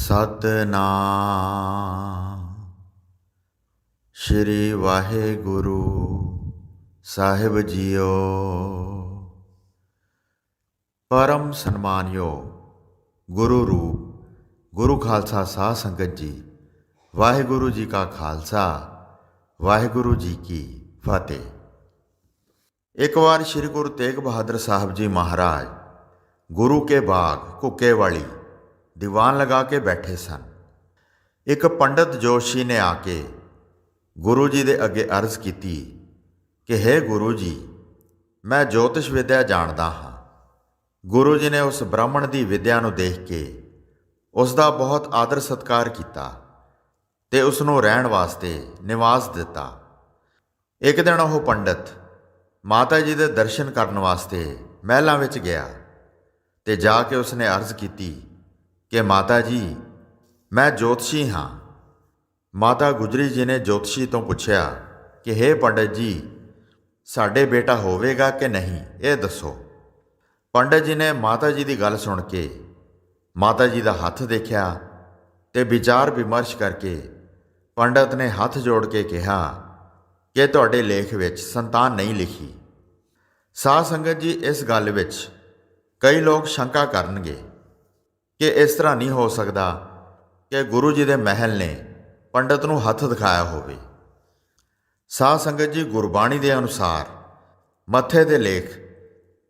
ਸਤਨਾਮ। ਸ਼੍ਰੀ ਵਾਹਿਗੁਰੂ ਸਾਹਿਬ ਜੀਓ। ਪਰਮ ਸਨਮਾਨਯੋਗ ਗੁਰੂ ਰੂਪ, ਗੁਰੂ ਖਾਲਸਾ ਸਾਧ ਸੰਗਤ ਜੀ, ਵਾਹਿਗੁਰੂ ਜੀ ਕਾ ਖਾਲਸਾ, ਵਾਹਿਗੁਰੂ ਜੀ ਕੀ ਫਤਿਹ। ਇੱਕ ਵਾਰ ਸ੍ਰੀ ਗੁਰੂ ਤੇਗ ਬਹਾਦਰ ਸਾਹਿਬ ਜੀ ਮਹਾਰਾਜ ਗੁਰੂ ਕੇ ਬਾਗ ਕੁੱਕੇ ਵਾਲੀ ਦੀਵਾਨ ਲਗਾ ਕੇ ਬੈਠੇ ਸਨ। ਇੱਕ ਪੰਡਤ ਜੋਸ਼ੀ ਨੇ ਆ ਕੇ ਗੁਰੂ ਜੀ ਦੇ ਅੱਗੇ ਅਰਜ਼ ਕੀਤੀ ਕਿ हे ਗੁਰੂ ਜੀ, ਮੈਂ ਜੋਤਿਸ਼ ਵਿਦਿਆ ਜਾਣਦਾ ਹਾਂ। ਗੁਰੂ ਜੀ ਨੇ ਉਸ ਬ੍ਰਾਹਮਣ ਦੀ ਵਿਦਿਆ ਨੂੰ ਦੇਖ ਕੇ ਉਸ ਦਾ ਬਹੁਤ ਆਦਰ ਸਤਕਾਰ ਕੀਤਾ ਤੇ ਉਸ ਨੂੰ ਰਹਿਣ ਵਾਸਤੇ ਨਿਵਾਸ ਦਿੱਤਾ। ਇੱਕ ਦਿਨ ਉਹ ਪੰਡਤ ਮਾਤਾ ਜੀ ਦੇ ਦਰਸ਼ਨ ਕਰਨ ਵਾਸਤੇ ਮਹਿਲਾਂ ਵਿੱਚ ਗਿਆ ਤੇ ਜਾ ਕੇ ਉਸਨੇ ਅਰਜ਼ ਕੀਤੀ ਕਿ ਮਾਤਾ ਜੀ, ਮੈਂ ਜੋਤਸ਼ੀ ਹਾਂ। ਮਾਤਾ ਗੁਜਰੀ ਜੀ ਨੇ ਜੋਤਸ਼ੀ ਤੋਂ ਪੁੱਛਿਆ ਕਿ हे ਪੰਡਤ ਜੀ, ਸਾਡੇ ਬੇਟਾ ਹੋਵੇਗਾ ਕਿ ਨਹੀਂ? ਇਹ ਦੱਸੋ। ਪੰਡਤ ਜੀ ਨੇ ਮਾਤਾ ਜੀ ਦੀ ਗੱਲ ਸੁਣ ਕੇ, ਮਾਤਾ ਜੀ ਦਾ ਹੱਥ ਦੇਖਿਆ ਤੇ ਵਿਚਾਰ ਵਿਮਰਸ਼ ਕਰਕੇ ਪੰਡਤ ਨੇ ਹੱਥ ਜੋੜ ਕੇ ਕਿਹਾ ਕਿ ਤੁਹਾਡੇ ਲੇਖ ਵਿੱਚ ਸੰਤਾਨ ਨਹੀਂ ਲਿਖੀ। ਸਾਧ ਸੰਗਤ ਜੀ, ਇਸ ਗੱਲ ਵਿੱਚ ਕਈ ਲੋਕ ਸ਼ੰਕਾ ਕਰਨਗੇ। ਕਿ ਇਸ ਤਰ੍ਹਾਂ ਨਹੀਂ ਹੋ ਸਕਦਾ ਕਿ ਗੁਰੂ ਜੀ ਦੇ ਮਹਿਲ ਨੇ ਪੰਡਤ ਨੂੰ ਹੱਥ ਦਿਖਾਇਆ ਹੋਵੇ। ਸਾਧ ਸੰਗਤ ਜੀ ਗੁਰਬਾਣੀ ਦੇ ਅਨੁਸਾਰ ਮੱਥੇ ਦੇ ਲੇਖ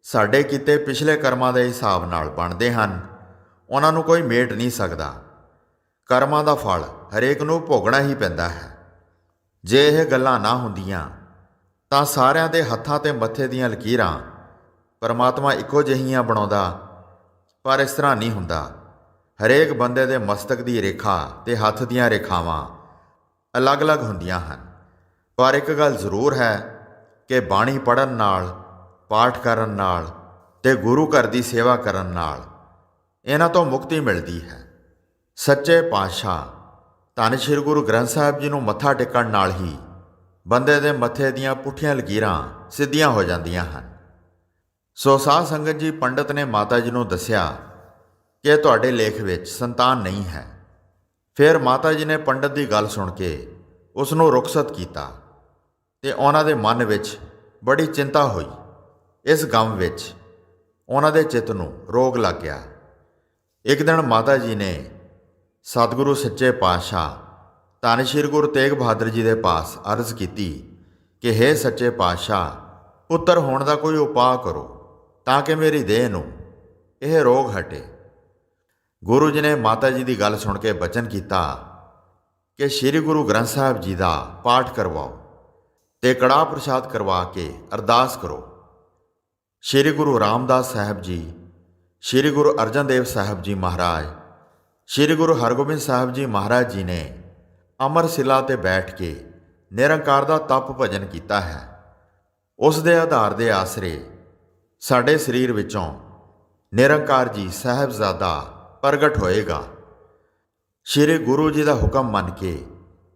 ਸਾਡੇ ਕੀਤੇ ਪਿਛਲੇ ਕਰਮਾਂ ਦੇ ਹਿਸਾਬ ਨਾਲ ਬਣਦੇ ਹਨ। ਉਹਨਾਂ ਨੂੰ ਕੋਈ ਮੇਟ ਨਹੀਂ ਸਕਦਾ। ਕਰਮਾਂ ਦਾ ਫਲ ਹਰੇਕ ਨੂੰ ਭੋਗਣਾ ਹੀ ਪੈਂਦਾ ਹੈ। ਜੇ ਇਹ ਗੱਲਾਂ ਨਾ ਹੁੰਦੀਆਂ, ਤਾਂ ਸਾਰਿਆਂ ਦੇ ਹੱਥਾਂ ਤੇ ਮੱਥੇ ਦੀਆਂ ਲਕੀਰਾਂ ਪਰਮਾਤਮਾ ਇੱਕੋ ਜਿਹੀਆਂ ਬਣਾਉਂਦਾ ਪਰ ਇਸ ਤਰ੍ਹਾਂ ਨਹੀਂ ਹੁੰਦਾ। ਹਰੇਕ ਬੰਦੇ ਦੇ ਮਸਤਕ ਦੀ ਰੇਖਾ ਤੇ ਹੱਥ ਦੀਆਂ ਰੇਖਾਵਾਂ ਅਲੱਗ-ਅਲੱਗ ਹੁੰਦੀਆਂ ਹਨ। ਪਰ ਇੱਕ ਗੱਲ ਜ਼ਰੂਰ ਹੈ ਕਿ ਬਾਣੀ ਪੜਨ ਨਾਲ, ਪਾਠ ਕਰਨ ਨਾਲ ਤੇ ਗੁਰੂ ਘਰ ਦੀ ਸੇਵਾ ਕਰਨ ਨਾਲ ਇਹਨਾਂ ਤੋਂ ਮੁਕਤੀ ਮਿਲਦੀ ਹੈ। ਸੱਚੇ ਪਾਤਸ਼ਾਹ ਧੰਨ ਸ਼੍ਰੀ ਗੁਰੂ ਗ੍ਰੰਥ ਸਾਹਿਬ ਜੀ ਨੂੰ ਮੱਥਾ ਟੇਕਣ ਨਾਲ ਹੀ ਬੰਦੇ ਦੇ ਮੱਥੇ ਦੀਆਂ ਪੁੱਠੀਆਂ ਲਕੀਰਾਂ ਸਿੱਧੀਆਂ ਹੋ ਜਾਂਦੀਆਂ ਹਨ। ਸੋ ਸਾਧ ਸੰਗਤ ਜੀ ਪੰਡਤ ਨੇ ਮਾਤਾ ਜੀ ਨੂੰ ਦੱਸਿਆ ਕਿ ਤੁਹਾਡੇ ਲੇਖ ਵਿੱਚ ਸੰਤਾਨ ਨਹੀਂ ਹੈ। ਫਿਰ ਮਾਤਾ ਜੀ ਨੇ ਪੰਡਤ ਦੀ ਗੱਲ ਸੁਣ ਕੇ ਉਸ ਨੂੰ ਰੁਖਸਤ ਕੀਤਾ ਤੇ ਉਹਨਾਂ ਦੇ ਮਨ ਵਿੱਚ ਬੜੀ ਚਿੰਤਾ ਹੋਈ। ਇਸ ਗਮ ਵਿੱਚ ਉਹਨਾਂ ਦੇ ਚਿੱਤ ਨੂੰ ਰੋਗ ਲੱਗ ਗਿਆ। ਇੱਕ ਦਿਨ ਮਾਤਾ ਜੀ ਨੇ ਸਤਿਗੁਰੂ ਸੱਚੇ ਪਾਤਸ਼ਾਹ ਧੰਨ ਸ਼੍ਰੀ ਗੁਰੂ ਤੇਗ ਬਹਾਦਰ ਜੀ ਦੇ ਪਾਸ ਅਰਜ਼ ਕੀਤੀ ਕਿ हे ਸੱਚੇ ਪਾਤਸ਼ਾਹ, ਪੁੱਤਰ ਹੋਣ ਦਾ ਕੋਈ ਉਪਾਅ ਕਰੋ। ਤਾਂ ਕਿ ਮੇਰੀ ਦੇਹ ਨੂੰ ਇਹ ਰੋਗ ਹਟੇ। ਗੁਰੂ ਜੀ ਨੇ ਮਾਤਾ ਜੀ ਦੀ ਗੱਲ ਸੁਣ ਕੇ ਬਚਨ ਕੀਤਾ ਕਿ ਸ੍ਰੀ ਗੁਰੂ ਗ੍ਰੰਥ ਸਾਹਿਬ ਜੀ ਦਾ ਪਾਠ ਕਰਵਾਓ ਤੇ ਕੜਾ ਪ੍ਰਸ਼ਾਦ ਕਰਵਾ ਕੇ ਅਰਦਾਸ ਕਰੋ। ਸ੍ਰੀ ਗੁਰੂ ਰਾਮਦਾਸ ਸਾਹਿਬ ਜੀ, ਸ੍ਰੀ ਗੁਰੂ ਅਰਜਨ ਦੇਵ ਸਾਹਿਬ ਜੀ ਮਹਾਰਾਜ, ਸ੍ਰੀ ਗੁਰੂ ਹਰਗੋਬਿੰਦ ਸਾਹਿਬ ਜੀ ਮਹਾਰਾਜ ਜੀ ਨੇ ਅਮਰ ਸਿਲਾ ਤੇ ਬੈਠ ਕੇ ਨਿਰੰਕਾਰ ਦਾ ਤਪ ਭਜਨ ਕੀਤਾ ਹੈ। ਉਸ ਦੇ ਆਧਾਰ ਦੇ ਆਸਰੇ ਸਾਡੇ ਸਰੀਰ ਵਿੱਚੋਂ ਨਿਰੰਕਾਰ ਜੀ ਸਾਹਿਬਜ਼ਾਦਾ ਪ੍ਰਗਟ ਹੋਏਗਾ। ਸ੍ਰੀ ਗੁਰੂ ਜੀ ਦਾ ਹੁਕਮ ਮੰਨ ਕੇ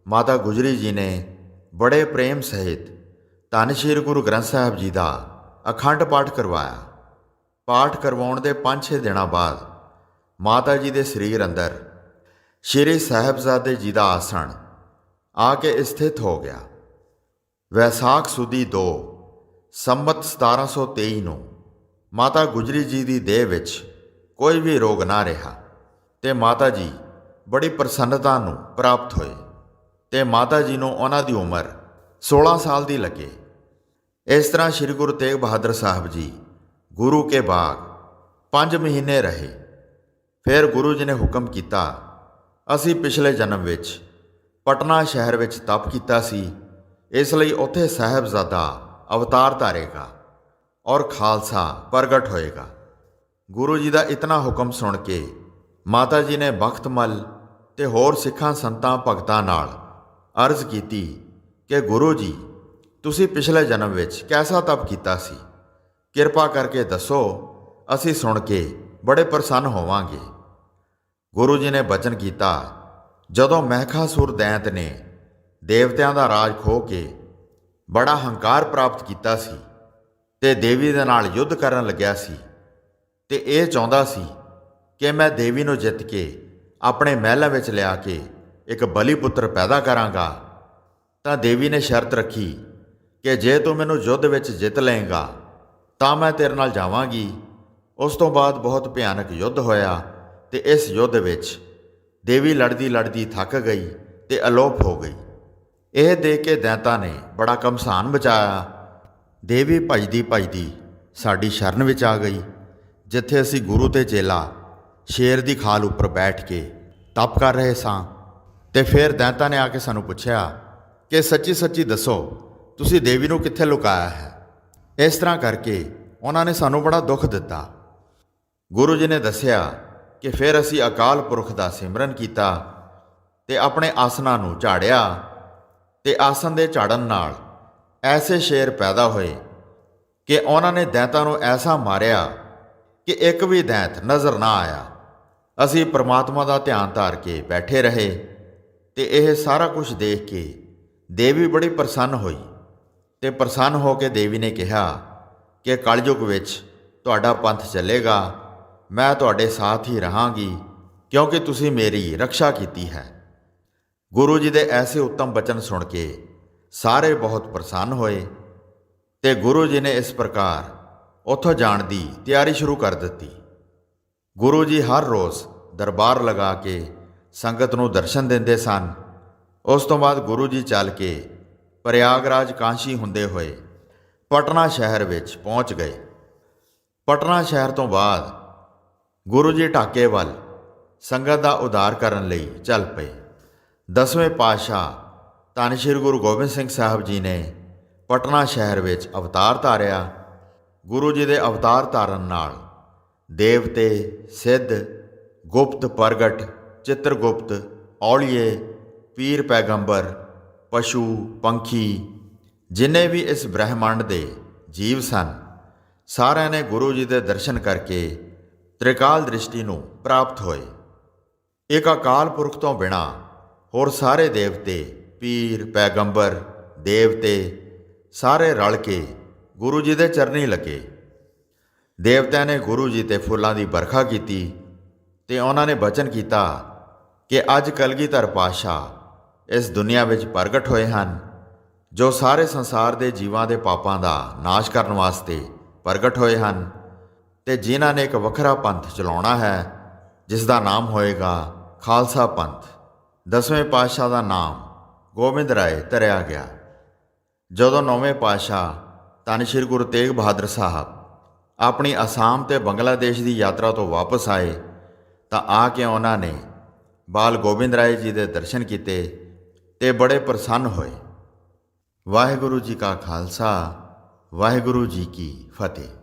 ਮਾਤਾ ਗੁਜਰੀ ਜੀ ਨੇ ਬੜੇ ਪ੍ਰੇਮ ਸਹਿਤ ਧੰਨ ਸ੍ਰੀ ਗੁਰੂ ਗ੍ਰੰਥ ਸਾਹਿਬ ਜੀ ਦਾ ਅਖੰਡ ਪਾਠ ਕਰਵਾਇਆ। ਪਾਠ ਕਰਵਾਉਣ ਦੇ 5-6 ਦਿਨਾਂ ਬਾਅਦ ਮਾਤਾ ਜੀ ਦੇ ਸਰੀਰ ਅੰਦਰ ਸ੍ਰੀ ਸਾਹਿਬਜ਼ਾਦੇ ਜੀ ਦਾ ਆਸਣ ਆ ਕੇ ਸਥਿਤ ਹੋ ਗਿਆ। ਵੈਸਾਖ ਸੁਦੀ 2 ਸੰਮਤ 1723 ਨੂੰ ਮਾਤਾ ਗੁਜਰੀ ਜੀ ਦੀ ਦੇਹ ਵਿੱਚ ਕੋਈ ਵੀ ਰੋਗ ਨਾ ਰਿਹਾ। ਤੇ ਮਾਤਾ ਜੀ ਬੜੀ ਪ੍ਰਸੰਨਤਾ ਨੂੰ ਪ੍ਰਾਪਤ ਹੋਏ। ਤੇ ਮਾਤਾ ਜੀ ਨੂੰ ਉਹਨਾਂ ਦੀ ਉਮਰ 16 ਸਾਲ ਦੀ ਲੱਗੇ। ਇਸ ਤਰ੍ਹਾਂ ਸ੍ਰੀ ਗੁਰੂ ਤੇਗ ਬਹਾਦਰ ਸਾਹਿਬ ਜੀ ਗੁਰੂ ਕੇ ਬਾਗ 5 ਮਹੀਨੇ ਰਹੇ। ਫਿਰ ਗੁਰੂ ਜੀ ਨੇ ਹੁਕਮ ਕੀਤਾ, ਅਸੀਂ ਪਿਛਲੇ ਜਨਮ ਵਿੱਚ ਪਟਨਾ ਸ਼ਹਿਰ ਵਿੱਚ ਤਪ ਕੀਤਾ ਸੀ। ਇਸ ਲਈ ਉੱਥੇ ਸਾਹਿਬਜ਼ਾਦਾ ਅਵਤਾਰ ਧਾਰੇਗਾ। ਔਰ ਖਾਲਸਾ ਪ੍ਰਗਟ ਹੋਏਗਾ। ਗੁਰੂ ਜੀ ਦਾ ਇਤਨਾ ਹੁਕਮ ਸੁਣ ਕੇ ਮਾਤਾ ਜੀ ਨੇ ਬਖਤਮਲ ਤੇ ਹੋਰ ਸਿੱਖਾਂ ਸੰਤਾਂ ਭਗਤਾਂ ਨਾਲ ਅਰਜ਼ ਕੀਤੀ ਕਿ ਗੁਰੂ ਜੀ, ਤੁਸੀਂ ਪਿਛਲੇ ਜਨਮ ਵਿੱਚ ਕੈਸਾ ਤਪ ਕੀਤਾ ਸੀ? ਕਿਰਪਾ ਕਰਕੇ ਦੱਸੋ, ਅਸੀਂ ਸੁਣ ਕੇ ਬੜੇ ਪ੍ਰਸੰਨ ਹੋਵਾਂਗੇ। ਗੁਰੂ ਜੀ ਨੇ ਬਚਨ ਕੀਤਾ, ਜਦੋਂ ਮਹਿਖਾਸੁਰ ਦੈਂਤ ਨੇ ਦੇਵਤਿਆਂ ਦਾ ਰਾਜ ਖੋ ਕੇ ਬੜਾ ਹੰਕਾਰ ਪ੍ਰਾਪਤ ਕੀਤਾ ਸੀ ਤੇ ਦੇਵੀ ਦੇ ਨਾਲ ਯੁੱਧ ਕਰਨ ਲੱਗਿਆ ਸੀ ਤੇ ਇਹ ਚਾਹੁੰਦਾ ਸੀ ਕਿ ਮੈਂ ਦੇਵੀ ਨੂੰ ਜਿੱਤ ਕੇ ਆਪਣੇ ਮਹਿਲਾਂ ਵਿੱਚ ਲਿਆ ਕੇ ਇੱਕ ਬਲੀ ਪੁੱਤਰ ਪੈਦਾ ਕਰਾਂਗਾ। ਤਾਂ ਦੇਵੀ ਨੇ ਸ਼ਰਤ ਰੱਖੀ ਕਿ ਜੇ ਤੂੰ ਮੈਨੂੰ ਯੁੱਧ ਵਿੱਚ ਜਿੱਤ ਲਏਗਾ, ਤਾਂ ਮੈਂ ਤੇਰੇ ਨਾਲ ਜਾਵਾਂਗੀ। ਉਸ ਤੋਂ ਬਾਅਦ ਬਹੁਤ ਭਿਆਨਕ ਯੁੱਧ ਹੋਇਆ ਤੇ ਇਸ ਯੁੱਧ ਵਿੱਚ ਦੇਵੀ ਲੜਦੀ ਲੜਦੀ ਥੱਕ ਗਈ ਤੇ ਅਲੋਪ ਹੋ ਗਈ। ਇਹ ਦੇਖ ਕੇ ਦੈਂਤਾ ਨੇ ਬੜਾ ਕਮਸਾਨ ਬਚਾਇਆ ਦੇਵੀ ਭਜਦੀ ਭਜਦੀ ਸਾਡੀ ਸ਼ਰਨ ਵਿੱਚ ਆ ਗਈ। ਜਿੱਥੇ ਅਸੀਂ ਗੁਰੂ ਤੇ ਚੇਲਾ, ਸ਼ੇਰ ਦੀ ਖਾਲ ਉੱਪਰ ਬੈਠ ਕੇ ਤਪ ਕਰ ਰਹੇ ਸਾਂ ਤੇ ਫਿਰ ਦੈਂਤਾ ਨੇ ਆ ਕੇ ਸਾਨੂੰ ਪੁੱਛਿਆ ਕਿ ਸੱਚੀ ਸੱਚੀ ਦੱਸੋ, ਤੁਸੀਂ ਦੇਵੀ ਨੂੰ ਕਿੱਥੇ ਲੁਕਾਇਆ ਹੈ? ਇਸ ਤਰ੍ਹਾਂ ਕਰਕੇ ਉਹਨਾਂ ਨੇ ਸਾਨੂੰ ਬੜਾ ਦੁੱਖ ਦਿੱਤਾ। ਗੁਰੂ ਜੀ ਨੇ ਦੱਸਿਆ ਕਿ ਫਿਰ ਅਸੀਂ ਅਕਾਲ ਪੁਰਖ ਦਾ ਸਿਮਰਨ ਕੀਤਾ ਤੇ ਆਪਣੇ ਆਸਨਾਂ ਨੂੰ ਝਾੜਿਆ ਤੇ ਆਸਨ ਦੇ ਝਾੜਨ ਨਾਲ ਐਸੇ ਸ਼ੇਰ ਪੈਦਾ ਹੋਏ ਕਿ ਉਹਨਾਂ ਨੇ ਦੈਂਤਾਂ ਨੂੰ ਐਸਾ ਮਾਰਿਆ ਕਿ ਇੱਕ ਵੀ ਦੈਂਤ ਨਜ਼ਰ ਨਾ ਆਇਆ। ਅਸੀਂ ਪ੍ਰਮਾਤਮਾ ਦਾ ਧਿਆਨ ਧਾਰ ਕੇ ਬੈਠੇ ਰਹੇ ਤੇ ਇਹ ਸਾਰਾ ਕੁਝ ਦੇਖ ਕੇ ਦੇਵੀ ਬੜੀ ਪ੍ਰਸੰਨ ਹੋਈ ਤੇ ਪ੍ਰਸੰਨ ਹੋ ਕੇ ਦੇਵੀ ਨੇ ਕਿਹਾ ਕਿ ਕਲਯੁਗ ਵਿੱਚ ਤੁਹਾਡਾ ਪੰਥ ਚੱਲੇਗਾ, ਮੈਂ ਤੁਹਾਡੇ ਸਾਥ ਹੀ ਰਹਾਂਗੀ ਕਿਉਂਕਿ ਤੁਸੀਂ ਮੇਰੀ ਰੱਖਿਆ ਕੀਤੀ ਹੈ। ਗੁਰੂ ਜੀ ਦੇ ਐਸੇ ਉੱਤਮ ਬਚਨ ਸੁਣ ਕੇ ਸਾਰੇ ਬਹੁਤ ਪ੍ਰਸੰਨ ਹੋਏ ਤੇ ਗੁਰੂ ਜੀ ਨੇ ਇਸ ਪ੍ਰਕਾਰ ਉੱਥੋਂ ਜਾਣ ਦੀ ਤਿਆਰੀ ਸ਼ੁਰੂ ਕਰ ਦਿੱਤੀ। ਗੁਰੂ ਜੀ ਹਰ ਰੋਜ਼ ਦਰਬਾਰ ਲਗਾ ਕੇ ਸੰਗਤ ਨੂੰ ਦਰਸ਼ਨ ਦਿੰਦੇ ਸਨ। ਉਸ ਤੋਂ ਬਾਅਦ ਗੁਰੂ ਜੀ ਚੱਲ ਕੇ ਪ੍ਰਯਾਗਰਾਜ ਕਾਂਸ਼ੀ ਹੁੰਦੇ ਹੋਏ ਪਟਨਾ ਸ਼ਹਿਰ ਵਿੱਚ ਪਹੁੰਚ ਗਏ। ਪਟਨਾ ਸ਼ਹਿਰ ਤੋਂ ਬਾਅਦ ਗੁਰੂ ਜੀ ਢਾਕੇ ਵੱਲ ਸੰਗਤ ਦਾ ਉਧਾਰ ਕਰਨ ਲਈ ਚੱਲ ਪਏ। ਦਸਵੇਂ ਪਾਤਸ਼ਾਹ ਧੰਨ ਸ਼੍ਰੀ ਗੁਰੂ ਗੋਬਿੰਦ ਸਿੰਘ ਸਾਹਿਬ ਜੀ ਨੇ ਪਟਨਾ ਸ਼ਹਿਰ ਵਿੱਚ ਅਵਤਾਰ ਧਾਰਿਆ, ਗੁਰੂ ਜੀ ਦੇ ਅਵਤਾਰ ਧਾਰਨ ਨਾਲ। ਦੇਵਤੇ, ਸਿੱਧ, ਗੁਪਤ ਪ੍ਰਗਟ, ਚਿੱਤਰਗੁਪਤ, ਔਲੀਏ, ਪੀਰ ਪੈਗੰਬਰ, ਪਸ਼ੂ, ਪੰਖੀ, ਜਿਨੇ ਵੀ ਇਸ ਬ੍ਰਹਿਮੰਡ ਦੇ ਜੀਵ ਸਨ, ਸਾਰਿਆਂ ਨੇ ਗੁਰੂ ਜੀ ਦੇ ਦਰਸ਼ਨ ਕਰਕੇ ਤ੍ਰਿਕਾਲ ਦ੍ਰਿਸ਼ਟੀ ਨੂੰ ਪ੍ਰਾਪਤ ਹੋਏ। ਇੱਕ ਅਕਾਲ ਪੁਰਖ ਤੋਂ ਬਿਨਾ ਹੋਰ ਸਾਰੇ ਦੇਵਤੇ ਪੀਰ, ਪੈਗੰਬਰ, ਦੇਵਤੇ ਸਾਰੇ ਰਲ ਕੇ ਗੁਰੂ ਜੀ ਦੇ ਚਰਨੀ ਲੱਗੇ। ਦੇਵਤਿਆਂ ਨੇ ਗੁਰੂ ਜੀ ਤੇ ਫੁੱਲਾਂ ਦੀ ਵਰਖਾ ਕੀਤੀ ਤੇ ਉਹਨਾਂ ਨੇ ਬਚਨ ਕੀਤਾ ਕਿ ਅੱਜ ਕਲਗੀਧਰ ਪਾਤਸ਼ਾਹ ਇਸ ਦੁਨੀਆ ਵਿੱਚ ਪ੍ਰਗਟ ਹੋਏ ਹਨ, ਜੋ ਸਾਰੇ ਸੰਸਾਰ ਦੇ ਜੀਵਾਂ ਦੇ ਪਾਪਾਂ ਦਾ ਨਾਸ਼ ਕਰਨ ਵਾਸਤੇ ਪ੍ਰਗਟ ਹੋਏ ਹਨ ਤੇ ਜਿਨ੍ਹਾਂ ਨੇ ਇੱਕ ਵੱਖਰਾ ਪੰਥ ਚਲਾਉਣਾ ਹੈ ਜਿਸ ਦਾ ਨਾਮ ਹੋਏਗਾ ਖਾਲਸਾ ਪੰਥ। ਦਸਵੇਂ ਪਾਤਸ਼ਾਹ ਦਾ ਨਾਮ ਗੋਬਿੰਦ ਰਾਏ ਧਰਿਆ ਗਿਆ। ਜਦੋਂ ਨੌਵੇਂ ਪਾਤਸ਼ਾਹ ਧੰਨ ਸ਼੍ਰੀ ਗੁਰੂ ਤੇਗ ਬਹਾਦਰ ਸਾਹਿਬ ਆਪਣੀ ਅਸਾਮ ਤੇ ਬੰਗਲਾਦੇਸ਼ ਦੀ ਯਾਤਰਾ ਤੋਂ ਵਾਪਸ ਆਏ, ਤਾਂ ਆ ਕੇ ਉਹਨਾਂ ਨੇ ਬਾਲ ਗੋਬਿੰਦ ਰਾਏ ਜੀ ਦੇ ਦਰਸ਼ਨ ਕੀਤੇ ਤੇ ਬੜੇ ਪ੍ਰਸੰਨ ਹੋਏ। ਵਾਹਿਗੁਰੂ ਜੀ ਕਾ ਖਾਲਸਾ, ਵਾਹਿਗੁਰੂ ਜੀ ਕੀ ਫਤਿਹ।